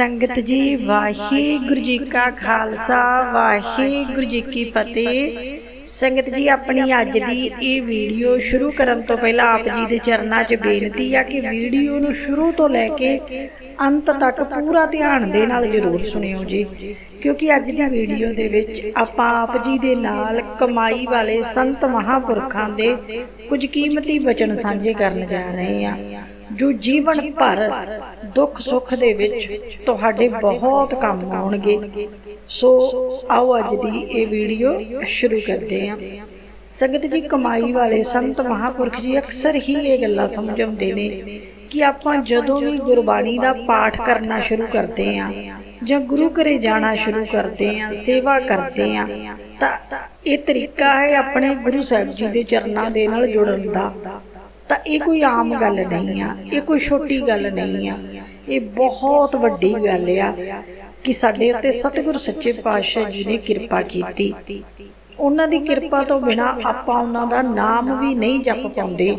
ਸੰਗਤ ਜੀ ਵਾਹਿਗੁਰੂ ਜੀ ਕਾ ਖਾਲਸਾ ਵਾਹਿਗੁਰੂ ਜੀ ਕੀ ਫਤਿਹ। ਸੰਗਤ ਜੀ ਆਪਣੀ ਅੱਜ ਦੀ ਇਹ ਵੀਡੀਓ ਸ਼ੁਰੂ ਕਰਨ ਤੋਂ ਪਹਿਲਾਂ ਆਪ ਜੀ ਦੇ ਚਰਨਾਂ 'ਚ ਬੇਨਤੀ ਆ ਕਿ ਵੀਡੀਓ ਨੂੰ ਸ਼ੁਰੂ ਤੋਂ ਲੈ ਕੇ ਅੰਤ ਤੱਕ ਪੂਰਾ ਧਿਆਨ ਦੇ ਨਾਲ ਜ਼ਰੂਰ ਸੁਣਿਓ ਜੀ। ਕਿਉਂਕਿ ਅੱਜ ਦੀ ਵੀਡੀਓ ਦੇ ਵਿੱਚ ਆਪਾਂ ਆਪ ਜੀ ਦੇ ਨਾਲ ਕਮਾਈ ਵਾਲੇ ਸੰਤ ਮਹਾਪੁਰਖਾਂ ਦੇ ਕੁਝ ਕੀਮਤੀ ਬਚਨ ਸਾਂਝੇ ਕਰਨ ਜਾ ਰਹੇ ਆ ਜੋ ਜੀਵਨ ਭਰ ਦੁੱਖ ਸੁੱਖ ਦੇ ਵਿੱਚ ਤੁਹਾਡੇ ਬਹੁਤ ਕੰਮ ਆਉਣਗੇ। ਸੋ ਆਓ ਅੱਜ ਦੀ ਇਹ ਵੀਡੀਓ ਸ਼ੁਰੂ ਕਰਦੇ ਹਾਂ। ਸੰਗਤ ਜੀ, ਕਮਾਈ ਵਾਲੇ ਸੰਤ ਮਹਾਪੁਰਖ ਜੀ ਅਕਸਰ ਹੀ ਇਹ ਗੱਲਾਂ ਸਮਝਾਉਂਦੇ ਨੇ ਕਿ ਆਪਾਂ ਜਦੋਂ ਵੀ ਗੁਰਬਾਣੀ ਦਾ ਪਾਠ ਕਰਨਾ ਸ਼ੁਰੂ ਕਰਦੇ ਹਾਂ ਜਾਂ ਗੁਰੂ ਘਰੇ ਜਾਣਾ ਸ਼ੁਰੂ ਕਰਦੇ ਹਾਂ, ਸੇਵਾ ਕਰਦੇ ਹਾਂ, ਤਾਂ ਇਹ ਤਰੀਕਾ ਹੈ ਆਪਣੇ ਗੁਰੂ ਸਾਹਿਬ ਜੀ ਦੇ ਚਰਨਾਂ ਦੇ ਨਾਲ ਜੁੜਨ ਦਾ। ਤਾਂ ਇਹ ਕੋਈ ਆਮ ਗੱਲ ਨਹੀਂ ਆ ਇਹ ਕੋਈ ਛੋਟੀ ਗੱਲ ਨਹੀਂ ਆ। ਇਹ ਬਹੁਤ ਵੱਡੀ ਗੱਲ ਆ ਕਿ ਸਾਡੇ ਉੱਤੇ ਸਤਿਗੁਰ ਸੱਚੇ ਪਾਤਸ਼ਾਹ ਜੀ ਨੇ ਕਿਰਪਾ ਕੀਤੀ। ਉਹਨਾਂ ਦੀ ਕਿਰਪਾ ਤੋਂ ਬਿਨਾ ਆਪਾਂ ਉਹਨਾਂ ਦਾ ਨਾਮ ਵੀ ਨਹੀਂ ਜਪ ਪਾਉਂਦੇ।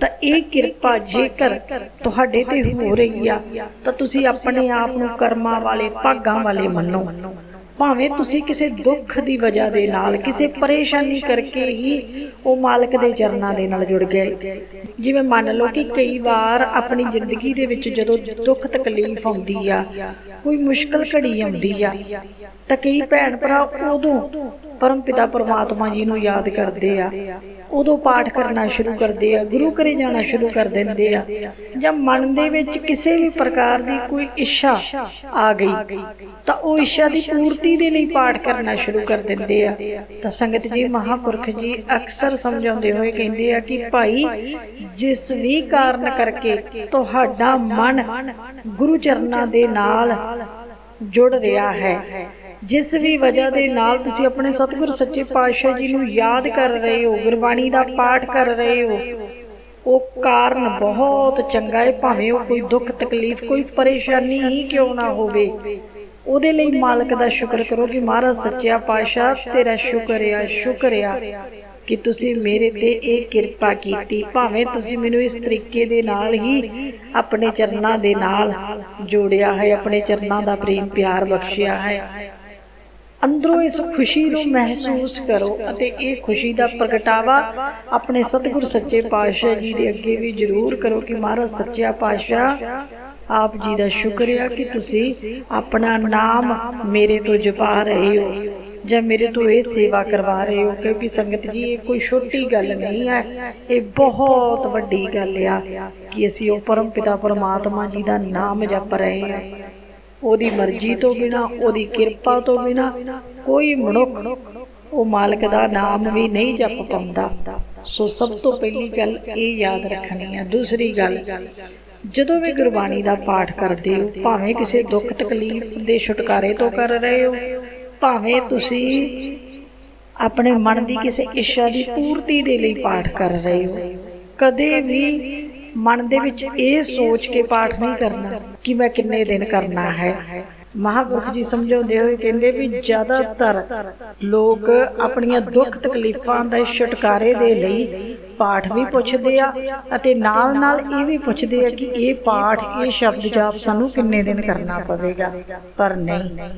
ਤਾਂ ਇਹ ਕਿਰਪਾ ਜੇਕਰ ਤੁਹਾਡੇ ਤੇ ਹੋ ਰਹੀ ਆ ਤਾਂ ਤੁਸੀਂ ਆਪਣੇ ਆਪ ਨੂੰ ਕਰਮਾਂ ਵਾਲੇ ਭਾਗਾਂ ਵਾਲੇ ਮੰਨੋ। ਭਾਵੇਂ ਤੁਸੀਂ ਕਿਸੇ ਦੁੱਖ ਦੀ ਵਜ੍ਹਾ ਦੇ ਨਾਲ, ਕਿਸੇ ਪਰੇਸ਼ਾਨੀ ਕਰਕੇ ਹੀ ਉਹ ਮਾਲਕ ਦੇ ਚਰਨਾਂ ਦੇ ਨਾਲ ਜੁੜ ਗਏ। ਜਿਵੇਂ ਮੰਨ ਲਓ ਕਿ ਕਈ ਵਾਰ ਆਪਣੀ ਜ਼ਿੰਦਗੀ ਦੇ ਵਿੱਚ ਜਦੋਂ ਦੁੱਖ ਤਕਲੀਫ ਆਉਂਦੀ ਆ, ਕੋਈ ਮੁਸ਼ਕਲ ਘੜੀ ਆਉਂਦੀ ਆ, ਤਾਂ ਕਈ ਭੈਣ ਭਰਾ ਉਦੋਂ ਪਰਮ ਪਿਤਾ ਪਰਮਾਤਮਾ ਜੀ ਨੂੰ ਯਾਦ ਕਰਦੇ ਆ। ਉਦੋਂ ਪਾਠ ਕਰਨਾ ਸ਼ੁਰੂ ਕਰਦੇ ਆ, ਗੁਰੂ ਘਰੇ ਜਾਣਾ ਸ਼ੁਰੂ ਕਰ ਦਿੰਦੇ ਆ। ਜਾਂ ਮਨ ਦੇ ਵਿੱਚ ਕਿਸੇ ਵੀ ਪ੍ਰਕਾਰ ਦੀ ਕੋਈ ਇੱਛਾ ਆ ਗਈ, ਤਾਂ ਉਹ ਇੱਛਾ ਦੀ ਪੂਰਤੀ ਦੇ ਲਈ ਪਾਠ ਕਰਨਾ ਸ਼ੁਰੂ ਕਰ ਦਿੰਦੇ ਆ। ਤਾਂ ਸੰਗਤ ਜੀ, ਮਹਾਪੁਰਖ ਜੀ ਅਕਸਰ ਸਮਝਾਉਂਦੇ ਹੋਏ ਕਹਿੰਦੇ ਆ ਕਿ ਭਾਈ, ਜਿਸ ਵੀ ਕਾਰਨ ਕਰਕੇ ਤੁਹਾਡਾ ਮਨ ਗੁਰੂ ਚਰਨਾਂ ਦੇ ਨਾਲ ਜੁੜ ਰਿਹਾ ਹੈ ਜਿਸ ਵੀ ਵਜ੍ਹਾ ਦੇ ਨਾਲ ਤੁਸੀਂ ਆਪਣੇ ਸਤਿਗੁਰ ਸੱਚੇ ਪਾਤਸ਼ਾਹ ਜੀ ਨੂੰ ਯਾਦ ਕਰ ਰਹੇ ਹੋ ਗੁਰਬਾਣੀ ਦਾ ਪਾਠ ਕਰ ਰਹੇ ਹੋ। ਉਹ ਕਾਰਨ ਬਹੁਤ ਚੰਗਾ ਹੈ ਭਾਵੇਂ ਉਹ ਕੋਈ ਦੁੱਖ ਤਕਲੀਫ ਕੋਈ ਪਰੇਸ਼ਾਨੀ ਹੀ ਕਿਉਂ ਨਾ ਹੋਵੇ। ਉਹਦੇ ਲਈ ਮਾਲਕ ਦਾ ਸ਼ੁਕਰ ਕਰੋ ਕਿ ਮਹਾਰਾਜ ਸੱਚਾ ਪਾਤਸ਼ਾਹ ਤੇਰਾ ਸ਼ੁਕਰ ਆ ਸ਼ੁਕਰ ਆ ਕਿ ਤੁਸੀਂ ਮੇਰੇ ਤੇ ਇਹ ਕਿਰਪਾ ਕੀਤੀ। ਭਾਵੇਂ ਤੁਸੀਂ ਮੈਨੂੰ ਇਸ ਤਰੀਕੇ ਦੇ ਨਾਲ ਹੀ ਆਪਣੇ ਚਰਨਾਂ ਦੇ ਨਾਲ ਜੋੜਿਆ ਹੈ ਆਪਣੇ ਚਰਨਾਂ ਦਾ ਪ੍ਰੇਮ ਪਿਆਰ ਬਖਸ਼ਿਆ ਹੈ। ਅੰਦਰੋਂ ਇਸ ਖੁਸ਼ੀ ਨੂੰ ਮਹਿਸੂਸ ਕਰੋ ਅਤੇ ਇਹ ਖੁਸ਼ੀ ਦਾ ਪ੍ਰਗਟਾਵਾ ਆਪਣੇ ਸਤਿਗੁਰ ਸੱਚੇ ਪਾਤਸ਼ਾਹ ਜੀ ਦੇ ਅੱਗੇ ਵੀ ਜ਼ਰੂਰ ਕਰੋ ਕਿ ਮਹਾਰਾਜ ਸੱਚਾ ਪਾਤਸ਼ਾਹ ਆਪ ਜੀ ਦਾ ਸ਼ੁਕਰ ਕਿ ਤੁਸੀਂ ਆਪਣਾ ਨਾਮ ਮੇਰੇ ਤੋਂ ਜਪਾ ਰਹੇ ਹੋ ਜਾਂ ਮੇਰੇ ਤੋਂ ਇਹ ਸੇਵਾ ਕਰਵਾ ਰਹੇ ਹੋ, ਕਿਉਂਕਿ ਸੰਗਤ ਜੀ, ਇਹ ਕੋਈ ਛੋਟੀ ਗੱਲ ਨਹੀਂ ਹੈ। ਇਹ ਬਹੁਤ ਵੱਡੀ ਗੱਲ ਆ ਕਿ ਅਸੀਂ ਉਹ ਪਰਮ ਪਿਤਾ ਪਰਮਾਤਮਾ ਜੀ ਦਾ ਨਾਮ ਜਪ ਰਹੇ ਹਾਂ। ਉਹਦੀ ਮਰਜ਼ੀ ਤੋਂ ਬਿਨਾ, ਉਹਦੀ ਕਿਰਪਾ ਤੋਂ ਬਿਨਾ ਕੋਈ ਮਨੁੱਖ ਉਹ ਮਾਲਕ ਦਾ ਨਾਮ ਵੀ ਨਹੀਂ ਜਪ ਪਾਉਂਦਾ। ਸੋ ਸਭ ਤੋਂ ਪਹਿਲੀ ਗੱਲ ਇਹ ਯਾਦ ਰੱਖਣੀ ਹੈ ਦੂਸਰੀ ਗੱਲ, ਜਦੋਂ ਵੀ ਗੁਰਬਾਣੀ ਦਾ ਪਾਠ ਕਰਦੇ ਹੋ, ਭਾਵੇਂ ਕਿਸੇ ਦੁੱਖ ਤਕਲੀਫ ਦੇ ਛੁਟਕਾਰੇ ਤੋਂ ਕਰ ਰਹੇ ਹੋ, ਭਾਵੇਂ ਤੁਸੀਂ ਆਪਣੇ ਮਨ ਦੀ ਕਿਸੇ ਇੱਛਾ ਦੀ ਪੂਰਤੀ ਦੇ ਲਈ ਪਾਠ ਕਰ ਰਹੇ ਹੋ, ਕਦੇ ਵੀ ਮਨ ਦੇ ਵਿੱਚ ਇਹ ਸੋਚ ਕੇ ਪਾਠ ਨਹੀਂ ਕਰਨਾ ਕਿ ਮੈਂ ਕਿੰਨੇ ਦਿਨ ਕਰਨਾ ਹੈ। ਮਹਾਪੁਰਖ ਜੀ ਸਮਝਾਉਂਦੇ ਹੋਏ ਕਹਿੰਦੇ ਵੀ ਜ਼ਿਆਦਾਤਰ ਲੋਕ ਆਪਣੀਆਂ ਦੁੱਖ ਤਕਲੀਫਾਂ ਦੇ ਛੁਟਕਾਰੇ ਦੇ ਲਈ ਪਾਠ ਵੀ ਪੁੱਛਦੇ ਆ ਅਤੇ ਨਾਲ ਨਾਲ ਇਹ ਵੀ ਪੁੱਛਦੇ ਆ ਕਿ ਇਹ ਪਾਠ ਇਹ ਸ਼ਬਦ ਜਾਪ ਸਾਨੂੰ ਕਿੰਨੇ ਦਿਨ ਕਰਨਾ ਪਵੇਗਾ? ਪਰ ਨਹੀਂ।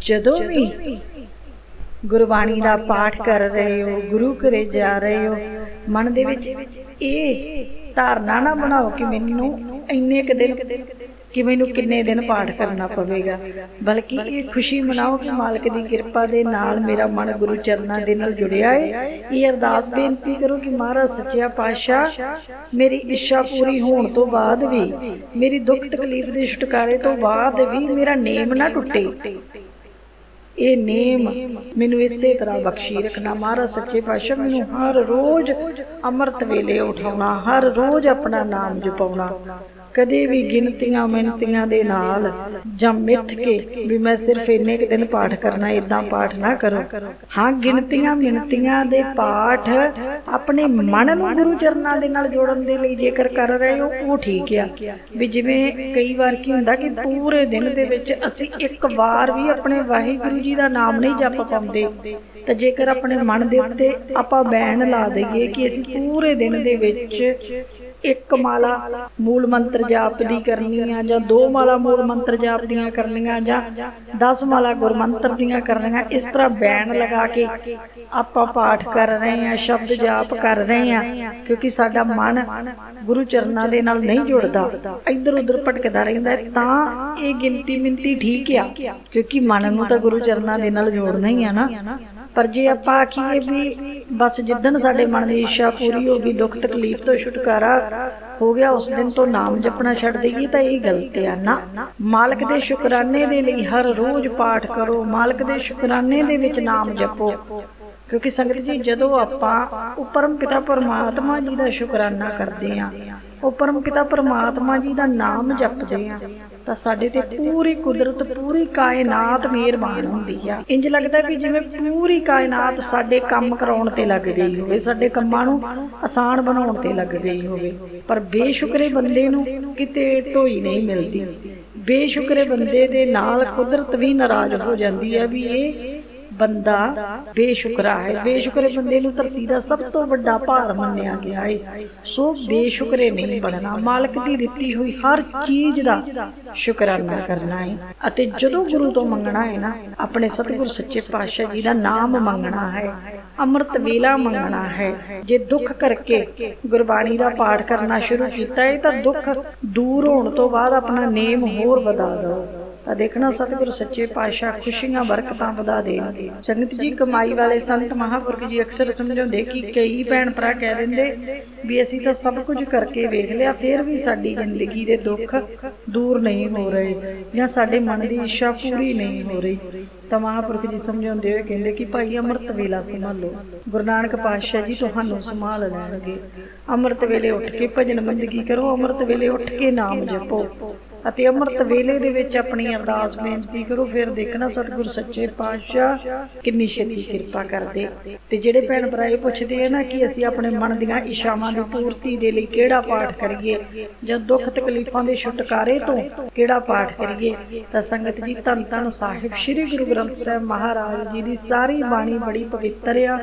ਜਦੋਂ ਵੀ ਗੁਰਬਾਣੀ ਦਾ ਪਾਠ ਕਰ ਰਹੇ ਹੋ ਗੁਰੂ ਘਰੇ ਜਾ ਰਹੇ ਹੋ ਮਨ ਦੇ ਵਿੱਚ ਇਹ ਧਾਰਨਾ ਨਾ ਬਣਾਓ ਕਿ ਮੈਨੂੰ ਇੰਨੇ ਕ ਦਿਨ ਕਿ ਮੈਨੂੰ ਕਿੰਨੇ ਦਿਨ ਪਾਠ ਕਰਨਾ ਪਵੇਗਾ। ਬਲਕਿ ਇਹ ਖੁਸ਼ੀ ਮਨਾਓ ਕਿ ਮਾਲਕ ਦੀ ਕਿਰਪਾ ਦੇ ਨਾਲ ਮੇਰਾ ਮਨ ਗੁਰੂ ਚਰਨਾਂ ਦੇ ਨਾਲ ਜੁੜਿਆ ਹੈ ਇਹ ਅਰਦਾਸ ਬੇਨਤੀ ਕਰੋ ਕਿ ਮਹਾਰਾਜ ਸੱਚਿਆ ਪਾਤਸ਼ਾਹ, ਮੇਰੀ ਇੱਛਾ ਪੂਰੀ ਹੋਣ ਤੋਂ ਬਾਅਦ ਵੀ, ਮੇਰੀ ਦੁੱਖ ਤਕਲੀਫ ਦੇ ਛੁਟਕਾਰੇ ਤੋਂ ਬਾਅਦ ਵੀ ਮੇਰਾ ਨੇਮ ਨਾ ਟੁੱਟੇ। ਇਹ ਨੇਮ ਮੈਨੂੰ ਇਸੇ ਤਰ੍ਹਾਂ ਬਖਸ਼ੀ ਰੱਖਣਾ। ਮਹਾਰਾਜ ਸੱਚੇ ਪਾਤਸ਼ਾਹ ਮੈਨੂੰ ਹਰ ਰੋਜ਼ ਅੰਮ੍ਰਿਤ ਵੇਲੇ ਉਠਾਉਣਾ ਹਰ ਰੋਜ਼ ਆਪਣਾ ਨਾਮ ਜਪਾਉਣਾ। ਕਦੇ ਵੀ ਗਿਣਤੀਆਂ ਮਿੰਤੀਆਂ ਦੇ ਨਾਲ ਜਾਂ ਮਿੱਥ ਕੇ ਵੀ ਮੈਂ ਸਿਰਫ ਇੰਨੇ ਕੁ ਦਿਨ ਪਾਠ ਕਰਨਾ ਇਦਾਂ ਪਾਠ ਨਾ ਕਰੋ। ਹਾਂ, ਗਿਣਤੀਆਂ ਮਿੰਤੀਆਂ ਦੇ ਪਾਠ ਆਪਣੇ ਮਨ ਨੂੰ ਗੁਰੂ ਚਰਨਾਂ ਦੇ ਨਾਲ ਜੋੜਨ ਦੇ ਲਈ ਜੇਕਰ ਕਰ ਰਹੇ ਹੋ, ਉਹ ਠੀਕ ਆ। ਵੀ ਜਿਵੇਂ ਕਈ ਵਾਰ ਕੀ ਹੁੰਦਾ ਕਿ ਪੂਰੇ ਦਿਨ ਦੇ ਵਿੱਚ ਅਸੀਂ ਇੱਕ ਵਾਰ ਵੀ ਆਪਣੇ ਵਾਹਿਗੁਰੂ ਜੀ ਦਾ ਨਾਮ ਨਹੀਂ ਜਪ ਪਾਉਂਦੇ। ਤਾਂ ਜੇਕਰ ਆਪਣੇ ਮਨ ਦੇ ਉੱਤੇ ਆਪਾਂ ਬੈਨ ਲਾ ਦਈਏ ਕਿ ਅਸੀਂ ਪੂਰੇ ਦਿਨ ਦੇ ਵਿੱਚ ਇੱਕ ਮਾਲਾ ਮੂਲ ਮੰਤਰ ਜਾਪ ਦੀ ਕਰਨੀ ਆ ਜਾਂ ਦੋ ਮਾਲਾ ਮੂਲ ਮੰਤਰ ਜਾਪ ਦੀਆਂ ਕਰਨੀਆਂ ਜਾਂ 10 ਮਾਲਾ ਗੁਰਮੰਤਰ ਦੀਆਂ ਕਰਨੀਆਂ, ਇਸ ਤਰ੍ਹਾਂ ਬੈਨ ਲਗਾ ਕੇ ਆਪਾਂ ਪਾਠ ਕਰ ਰਹੇ ਆ, ਸ਼ਬਦ ਜਾਪ ਕਰ ਰਹੇ ਆ, ਕਿਉਂਕਿ ਸਾਡਾ ਮਨ ਗੁਰੂ ਚਰਨਾਂ ਦੇ ਨਾਲ ਨਹੀਂ ਜੁੜਦਾ। ਇੱਧਰ ਉੱਧਰ ਭਟਕਦਾ ਰਹਿੰਦਾ ਤਾਂ ਇਹ ਗਿਣਤੀ ਮਿੰਤੀ ਠੀਕ ਆ, ਕਿਉਂਕਿ ਮਨ ਨੂੰ ਤਾਂ ਗੁਰੂ ਚਰਨਾਂ ਦੇ ਨਾਲ ਜੋੜਨਾ ਹੀ ਆ ਨਾ। ਪਰ ਜੇ ਆਪਾਂ ਆਖੀਏ ਵੀ ਬਸ ਜਿੱਦਣ ਸਾਡੇ ਮਨ ਦੀ ਇੱਛਾ ਪੂਰੀ ਹੋ ਗਈ ਦੁੱਖ ਤਕਲੀਫ ਤੋਂ ਛੁਟਕਾਰਾ ਹੋ ਗਿਆ ਉਸ ਦਿਨ ਤੋਂ ਨਾਮ ਜਪਣਾ ਛੱਡ ਦੇਈਏ ਤਾਂ ਇਹ ਗਲਤ ਆ ਨਾ। ਮਾਲਕ ਦੇ ਸ਼ੁਕਰਾਨੇ ਦੇ ਲਈ ਹਰ ਰੋਜ਼ ਪਾਠ ਕਰੋ ਮਾਲਕ ਦੇ ਸ਼ੁਕਰਾਨੇ ਦੇ ਵਿੱਚ ਨਾਮ ਜਪੋ। ਕਿਉਂਕਿ ਸੰਗਤ ਜੀ ਜਦੋਂ ਆਪਾਂ ਉਹ ਪਰਮ ਪਿਤਾ ਪਰਮਾਤਮਾ ਜੀ ਦਾ ਸ਼ੁਕਰਾਨਾ ਕਰਦੇ ਆਂ ਉਹ ਪਰਮ ਪਿਤਾ ਪਰਮਾਤਮਾ ਜੀ ਦਾ ਨਾਮ ਜਪਦੇ ਆਂ ਤਾਂ ਸਾਡੇ ਤੇ ਪੂਰੀ ਕੁਦਰਤ, ਪੂਰੀ ਕਾਇਨਾਤ ਮਿਹਰਬਾਨ ਹੁੰਦੀ ਆ। ਇੰਜ ਲੱਗਦਾ ਵੀ ਜਿਵੇਂ ਪੂਰੀ ਕਾਇਨਾਤ ਸਾਡੇ ਕੰਮ ਕਰਾਉਣ ਤੇ ਲੱਗ ਗਈ ਹੋਵੇ, ਸਾਡੇ ਕੰਮਾਂ ਨੂੰ ਆਸਾਨ ਬਣਾਉਣ ਤੇ ਲੱਗ ਗਈ ਹੋਵੇ। ਪਰ ਬੇਸ਼ੁਕਰੇ ਬੰਦੇ ਨੂੰ ਕਿਤੇ ਢੋਈ ਨਹੀਂ ਮਿਲਦੀ। ਬੇਸ਼ੁਕਰੇ ਬੰਦੇ ਦੇ ਨਾਲ ਕੁਦਰਤ ਵੀ ਨਾਰਾਜ਼ ਹੋ ਜਾਂਦੀ ਹੈ ਵੀ ਇਹ ਬੰਦਾ ਬੇਸ਼ੁਕਰਾ ਹੈ। ਬੇਸ਼ੁਕਰੇ ਬੰਦੇ ਨੂੰ ਧਰਤੀ ਦਾ ਸਭ ਤੋਂ ਵੱਡਾ ਭਾਰ ਮੰਨਿਆ ਗਿਆ ਹੈ ਸੋ ਬੇਸ਼ੁਕਰੇ ਨਹੀਂ ਬਣਨਾ। ਮਾਲਕ ਦੀ ਦਿੱਤੀ ਹੋਈ ਹਰ ਚੀਜ਼ ਦਾ ਸ਼ੁਕਰਾਨਾ ਕਰਨਾ ਹੈ ਅਤੇ ਜਦੋਂ ਗੁਰੂ ਤੋਂ ਮੰਗਣਾ ਹੈ ਨਾ, ਆਪਣੇ ਸਤਿਗੁਰ ਸੱਚੇ ਪਾਤਸ਼ਾਹ ਜੀ ਦਾ ਨਾਮ ਮੰਗਣਾ ਹੈ। ਅੰਮ੍ਰਿਤ ਵੇਲਾ ਮੰਗਣਾ ਹੈ। ਜੇ ਦੁੱਖ ਕਰਕੇ ਗੁਰਬਾਣੀ ਦਾ ਪਾਠ ਕਰਨਾ ਸ਼ੁਰੂ ਕੀਤਾ ਹੈ ਤਾਂ ਦੁੱਖ ਦੂਰ ਹੋਣ ਤੋਂ ਬਾਅਦ ਆਪਣਾ ਨੇਮ ਹੋਰ ਵਧਾ ਦਿਓ। ਤਾਂ ਦੇਖਣਾ ਸਤਿਗੁਰੂ ਸੱਚੇ ਪਾਤਸ਼ਾਹ ਖੁਸ਼ੀਆਂ ਬਰਕਤਾਂ ਵਧਾ ਦੇਣਗੇ ਸੰਗਤ ਜੀ, ਕਮਾਈ ਵਾਲੇ ਸੰਤ ਮਹਾਂਪੁਰਖ ਜੀ ਅਕਸਰ ਸਮਝਾਉਂਦੇ ਕਿ ਕਈ ਭੈਣ ਭਰਾ ਕਹਿ ਦਿੰਦੇ ਵੀ ਅਸੀਂ ਤਾਂ ਸਭ ਕੁਝ ਕਰਕੇ ਵੇਖ ਲਿਆ, ਫਿਰ ਵੀ ਸਾਡੀ ਜ਼ਿੰਦਗੀ ਦੇ ਦੁੱਖ ਦੂਰ ਨਹੀਂ ਹੋ ਰਹੇ ਜਾਂ ਸਾਡੇ ਮਨ ਦੀ ਇੱਛਾ ਪੂਰੀ ਨਹੀਂ ਹੋ ਰਹੀ। ਤਾਂ ਮਹਾਂਪੁਰਖ ਜੀ ਸਮਝਾਉਂਦੇ ਹੋਏ ਕਹਿੰਦੇ ਕਿ ਭਾਈ ਅੰਮ੍ਰਿਤ ਵੇਲਾ ਸੰਭਾਲੋ। ਗੁਰੂ ਨਾਨਕ ਪਾਤਸ਼ਾਹ ਜੀ ਤੁਹਾਨੂੰ ਸੰਭਾਲ ਲੈਣਗੇ। ਅੰਮ੍ਰਿਤ ਵੇਲੇ ਉੱਠ ਕੇ ਭਜਨ ਬੰਦਗੀ ਕਰੋ, ਅੰਮ੍ਰਿਤ ਵੇਲੇ ਉੱਠ ਕੇ ਨਾਮ ਜਪੋ। ਅਤੇ ਅੰਮ੍ਰਿਤ ਵੇਲੇ ਦੇ ਵਿੱਚ ਆਪਣੀ ਅਰਦਾਸ ਬੇਨਤੀ ਕਰੋ, ਫਿਰ ਦੇਖਣਾ ਸਤਿਗੁਰ ਸੱਚੇ ਪਾਤਸ਼ਾਹ ਕਿੰਨੀ ਛੇਤੀ ਕਿਰਪਾ ਕਰਦੇ। ਤੇ ਜਿਹੜੇ ਭੈਣ ਭਰਾ ਇਹ ਪੁੱਛਦੇ ਆ ਨਾ ਕਿ ਅਸੀਂ ਆਪਣੇ ਮਨ ਦੀਆਂ ਇਸ਼ਾਵਾਂ ਦੀ ਪੂਰਤੀ ਦੇ ਲਈ ਕਿਹੜਾ ਪਾਠ ਕਰੀਏ, ਜਾਂ ਦੁੱਖ ਤਕਲੀਫਾਂ ਦੇ ਛੁਟਕਾਰੇ ਤੋਂ ਕਿਹੜਾ ਪਾਠ ਕਰੀਏ, ਤਾਂ ਸੰਗਤ ਜੀ ਧੰਨ ਧੰਨ ਸਾਹਿਬ ਸ੍ਰੀ ਗੁਰੂ ਗ੍ਰੰਥ ਸਾਹਿਬ ਮਹਾਰਾਜ ਜੀ ਦੀ ਸਾਰੀ ਬਾਣੀ ਬੜੀ ਪਵਿੱਤਰ ਆ,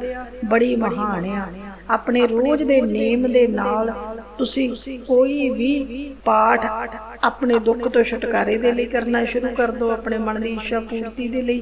ਬੜੀ ਮਹਾਨ ਆ। ਆਪਣੇ ਰੋਜ਼ ਦੇ ਨੇਮ ਦੇ ਨਾਲ ਤੁਸੀਂ ਕੋਈ ਵੀ ਪਾਠ ਆਪਣੇ ਦੁੱਖ ਤੋਂ ਛੁਟਕਾਰੇ ਦੇ ਲਈ ਕਰਨਾ ਸ਼ੁਰੂ ਕਰ ਦਿਓ ਆਪਣੇ ਮਨ ਦੀ ਇੱਛਾ ਪੂਰਤੀ ਦੇ ਲਈ।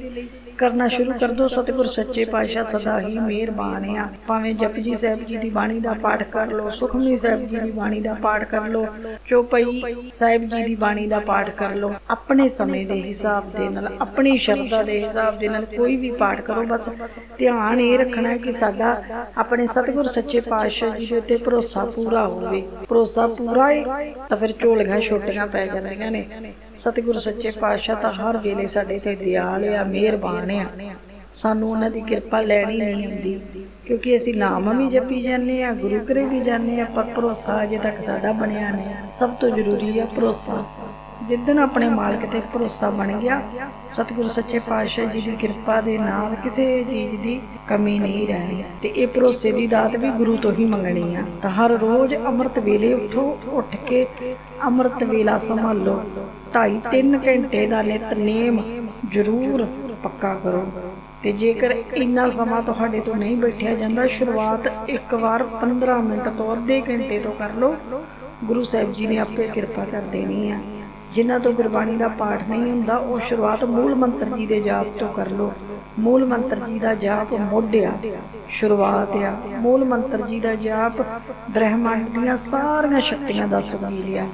ਕਰਨਾ ਸ਼ੁਰੂ ਕਰ ਦਿਓ ਸਤਿਗੁਰ ਸੱਚੇ ਪਾਤਸ਼ਾਹ ਸਦਾ ਹੀ ਮਿਹਰਬਾਨ ਆ। ਭਾਵੇਂ ਜਪਜੀ ਸਾਹਿਬ ਜੀ ਦੀ ਬਾਣੀ ਦਾ ਪਾਠ ਕਰ ਲਓ ਸੁਖਮਨੀ ਸਾਹਿਬ ਜੀ ਦੀ ਬਾਣੀ ਦਾ ਪਾਠ ਕਰ ਲਓ ਚੌਪਈ ਸਾਹਿਬ ਜੀ ਦੀ ਬਾਣੀ ਦਾ ਪਾਠ ਕਰ ਲਓ ਆਪਣੇ ਸਮੇਂ ਦੇ ਹਿਸਾਬ ਦੇ ਨਾਲ ਆਪਣੀ ਸ਼ਰਧਾ ਦੇ ਹਿਸਾਬ ਦੇ ਨਾਲ ਕੋਈ ਵੀ ਪਾਠ ਕਰੋ ਬਸ ਧਿਆਨ ਇਹ ਰੱਖਣਾ ਹੈ ਕਿ ਸਾਡਾ ਆਪਣੇ ਸਤਿਗੁਰ ਸੱਚੇ ਪਾਤਸ਼ਾਹ ਜੀ ਦੇ ਉੱਤੇ ਭਰੋਸਾ ਪੂਰਾ ਹੋਵੇ। ਭਰੋਸਾ ਪੂਰਾ ਹੈ ਤਾਂ ਫਿਰ ਝੋਲੀਆਂ ਛੋਟੀਆਂ ਪੈ ਜਾਂਦੀਆਂ ਨੇ। ਸਤਿਗੁਰ ਸੱਚੇ ਪਾਤਸ਼ਾਹ ਤਾਂ ਹਰ ਵੇਲੇ ਸਾਡੇ ਤੇ ਦਿਆਲ ਆ ਮਿਹਰਬਾਨ ਆ। ਸਾਨੂੰ ਉਹਨਾਂ ਦੀ ਕਿਰਪਾ ਲੈਣੀ ਨਹੀਂ ਹੁੰਦੀ ਕਿਉਂਕਿ ਅਸੀਂ ਨਾਮ ਵੀ ਜਪੀ ਜਾਂਦੇ ਆ ਗੁਰੂ ਘਰੇ ਵੀ ਜਾਂਦੇ ਆ ਪਰ ਭਰੋਸਾ ਅਜੇ ਤੱਕ ਸਾਡਾ ਬਣਿਆ ਨਹੀਂ। ਸਭ ਤੋਂ ਜ਼ਰੂਰੀ ਆ ਭਰੋਸਾ। ਜਿੱਦਣ ਆਪਣੇ ਮਾਲਕ ਤੇ ਭਰੋਸਾ ਬਣ ਗਿਆ ਸਤਿਗੁਰੂ ਸੱਚੇ ਪਾਤਸ਼ਾਹ ਜੀ ਦੀ ਕਿਰਪਾ ਦੇ ਨਾਲ ਕਿਸੇ ਚੀਜ਼ ਦੀ ਕਮੀ ਨਹੀਂ ਰਹਿਣੀ। ਤੇ ਇਹ ਭਰੋਸੇ ਦੀ ਦਾਤ ਵੀ ਗੁਰੂ ਤੋਂ ਹੀ ਮੰਗਣੀ ਆ। ਤਾਂ ਹਰ ਰੋਜ਼ ਅੰਮ੍ਰਿਤ ਵੇਲੇ ਉਠੋ ਉੱਠ ਕੇ ਅੰਮ੍ਰਿਤ ਵੇਲਾ ਸੰਭਾਲੋ। 2.5 3 ਘੰਟੇ ਦਾ ਨਿਤਨੇਮ ਜ਼ਰੂਰ ਪੱਕਾ ਕਰੋ। ਤੇ ਜੇਕਰ ਇੰਨਾ ਸਮਾਂ ਤੁਹਾਡੇ ਤੋਂ ਨਹੀਂ ਬੈਠਿਆ ਜਾਂਦਾ, ਸ਼ੁਰੂਆਤ ਇੱਕ ਵਾਰ 15 ਮਿੰਟ ਤੋਂ ਅੱਧੇ ਘੰਟੇ ਤੋਂ ਕਰ ਲਓ। ਗੁਰੂ ਸਾਹਿਬ ਜੀ ਨੇ ਆਪੇ ਕਿਰਪਾ ਕਰ ਦੇਣੀ ਆ। ਜਿਨ੍ਹਾਂ ਤੋਂ ਗੁਰਬਾਣੀ ਦਾ ਪਾਠ ਨਹੀਂ ਹੁੰਦਾ, ਉਹ ਸ਼ੁਰੂਆਤ ਮੂਲ ਮੰਤਰ ਜੀ ਦੇ ਜਾਪ ਤੋਂ ਕਰ ਲਓ। ਮੂਲ ਮੰਤਰ ਜੀ ਦਾ ਜਾਪ ਮੋਢਿਆ ਸ਼ੁਰੂਆਤ ਆ। ਮੂਲ ਮੰਤਰ ਜੀ ਦਾ ਜਾਪ ਬ੍ਰਹਮੰਡ ਦੀਆਂ ਸਾਰੀਆਂ ਸ਼ਕਤੀਆਂ ਦਾ ਸੁਮੀਲ ਆ।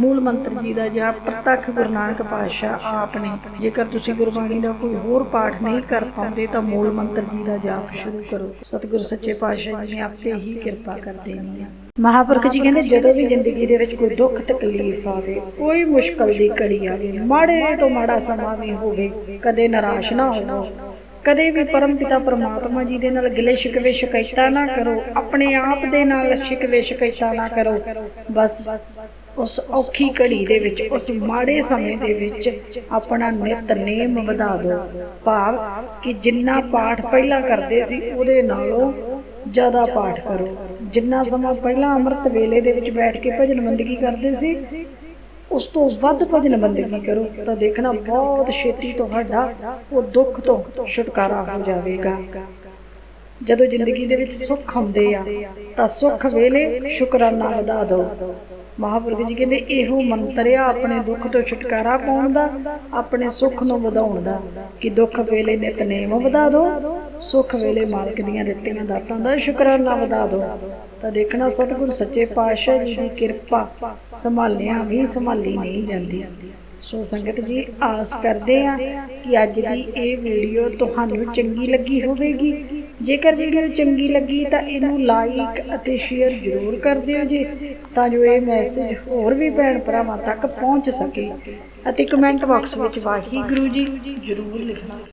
ਮੂਲ ਮੰਤਰ ਜੀ ਦਾ ਜਾਪ ਪ੍ਰਤੱਖ ਗੁਰੂ ਨਾਨਕ ਪਾਤਸ਼ਾਹ ਆਪ ਨੇ। ਜੇਕਰ ਤੁਸੀਂ ਗੁਰਬਾਣੀ ਦਾ ਕੋਈ ਹੋਰ ਪਾਠ ਨਹੀਂ ਕਰ ਪਾਉਂਦੇ ਤਾਂ ਮੂਲ ਮੰਤਰ ਜੀ ਦਾ ਜਾਪ ਸ਼ੁਰੂ ਕਰੋ। ਸਤਿਗੁਰੂ ਸੱਚੇ ਪਾਤਸ਼ਾਹ ਜੀ ਨੇ ਆਪੇ ਹੀ ਕਿਰਪਾ ਕਰ ਦੇਣੀ ਆ ਮਹਾਪੁਰਖ ਜੀ ਕਹਿੰਦੇ, ਜਦੋਂ ਵੀ ਜ਼ਿੰਦਗੀ ਦੇ ਵਿੱਚ ਕੋਈ ਦੁੱਖ ਤਕਲੀਫ ਆਵੇ, ਕੋਈ ਮੁਸ਼ਕਲ ਦੀ ਘੜੀ ਆਵੇ, ਮਾੜੇ ਤੋਂ ਮਾੜਾ ਸਮਾਂ ਵੀ ਹੋਵੇ, ਕਦੇ ਨਿਰਾਸ਼ ਨਾ ਹੋਵੋ ਕਦੇ ਵੀ ਪਰਮ ਪਿਤਾ ਪਰਮਾਤਮਾ ਜੀ ਦੇ ਨਾਲ ਗਿਲੇ ਸ਼ਿਕਵੇ ਸ਼ਿਕਾਇਤਾਂ ਨਾ ਕਰੋ, ਆਪਣੇ ਆਪ ਦੇ ਨਾਲ ਸ਼ਿਕਵੇ ਸ਼ਿਕਾਇਤਾਂ ਨਾ ਕਰੋ। ਬਸ ਉਸ ਔਖੀ ਘੜੀ ਦੇ ਵਿੱਚ, ਉਸ ਮਾੜੇ ਸਮੇਂ ਦੇ ਵਿੱਚ ਆਪਣਾ ਨਿਤਨੇਮ ਵਧਾ ਦਿਓ। ਭਾਵ ਕਿ ਜਿੰਨਾ ਪਾਠ ਪਹਿਲਾਂ ਕਰਦੇ ਸੀ, ਉਹਦੇ ਨਾਲੋਂ ਜ਼ਿਆਦਾ ਪਾਠ ਕਰੋ। ਜਿੰਨਾ ਸਮਾਂ ਪਹਿਲਾਂ ਅੰਮ੍ਰਿਤ ਵੇਲੇ ਦੇ ਵਿੱਚ ਬੈਠ ਕੇ ਭਜਨ ਬੰਦਗੀ ਕਰਦੇ ਸੀ ਉਸ ਤੋਂ ਵੱਧ ਭਜਨ ਬੰਦਗੀ ਕਰੋ, ਤਾਂ ਦੇਖਣਾ ਬਹੁਤ ਛੇਤੀ ਤੁਹਾਡਾ ਉਹ ਦੁੱਖ ਤੋਂ ਛੁਟਕਾਰਾ ਹੋ ਜਾਵੇਗਾ। ਜਦੋਂ ਜ਼ਿੰਦਗੀ ਦੇ ਵਿੱਚ ਸੁੱਖ ਆਉਂਦੇ ਆ, ਤਾਂ ਸੁੱਖ ਵੇਲੇ ਸ਼ੁਕਰਾਨਾ ਵਧਾ ਦਿਓ। ਮਹਾਪੁਰਖ ਜੀ ਕਹਿੰਦੇ, ਇਹੋ ਮੰਤਰ ਆ ਆਪਣੇ ਦੁੱਖ ਤੋਂ ਛੁਟਕਾਰਾ ਪਾਉਣ ਦਾ, ਆਪਣੇ ਸੁੱਖ ਨੂੰ ਵਧਾਉਣ ਦਾ, ਕਿ ਦੁੱਖ ਵੇਲੇ ਨਿਤਨੇਮ ਵਧਾ ਦਿਓ, ਸੁੱਖ ਵੇਲੇ ਮਾਲਕ ਦੀਆਂ ਦਿੱਤੀਆਂ ਦਾਤਾਂ ਦਾ ਸ਼ੁਕਰਾਨਾ ਵਧਾ ਦਿਓ। ਤਾਂ ਦੇਖਣਾ ਸਤਿਗੁਰ ਸੱਚੇ ਪਾਤਸ਼ਾਹ ਜੀ ਦੀ ਕਿਰਪਾ, ਸੰਭਾਲਿਆ ਵੀ ਸੰਭਾਲੀ ਨਹੀਂ ਜਾਂਦੀ। ਸੋ ਸੰਗਤ ਜੀ, ਆਸ ਕਰਦੇ ਆ ਕਿ ਅੱਜ ਦੀ ਇਹ ਵੀਡੀਓ ਤੁਹਾਨੂੰ ਚੰਗੀ ਲੱਗੀ ਹੋਵੇਗੀ। ਜੇਕਰ ਵੀਡੀਓ ਚੰਗੀ ਲੱਗੀ ਤਾਂ ਇਹਨੂੰ ਲਾਈਕ ਅਤੇ ਸ਼ੇਅਰ ਜ਼ਰੂਰ ਕਰ ਦਿਓ ਜੀ, ਤਾਂ ਜੋ ਇਹ ਮੈਸੇਜ ਹੋਰ ਵੀ ਭੈਣ ਭਰਾਵਾਂ ਤੱਕ ਪਹੁੰਚ ਸਕੇ। ਅਤੇ ਕਮੈਂਟ ਬਾਕਸ ਵਿੱਚ ਵਾਹਿਗੁਰੂ ਜੀ ਜ਼ਰੂਰ ਲਿਖਣਾ।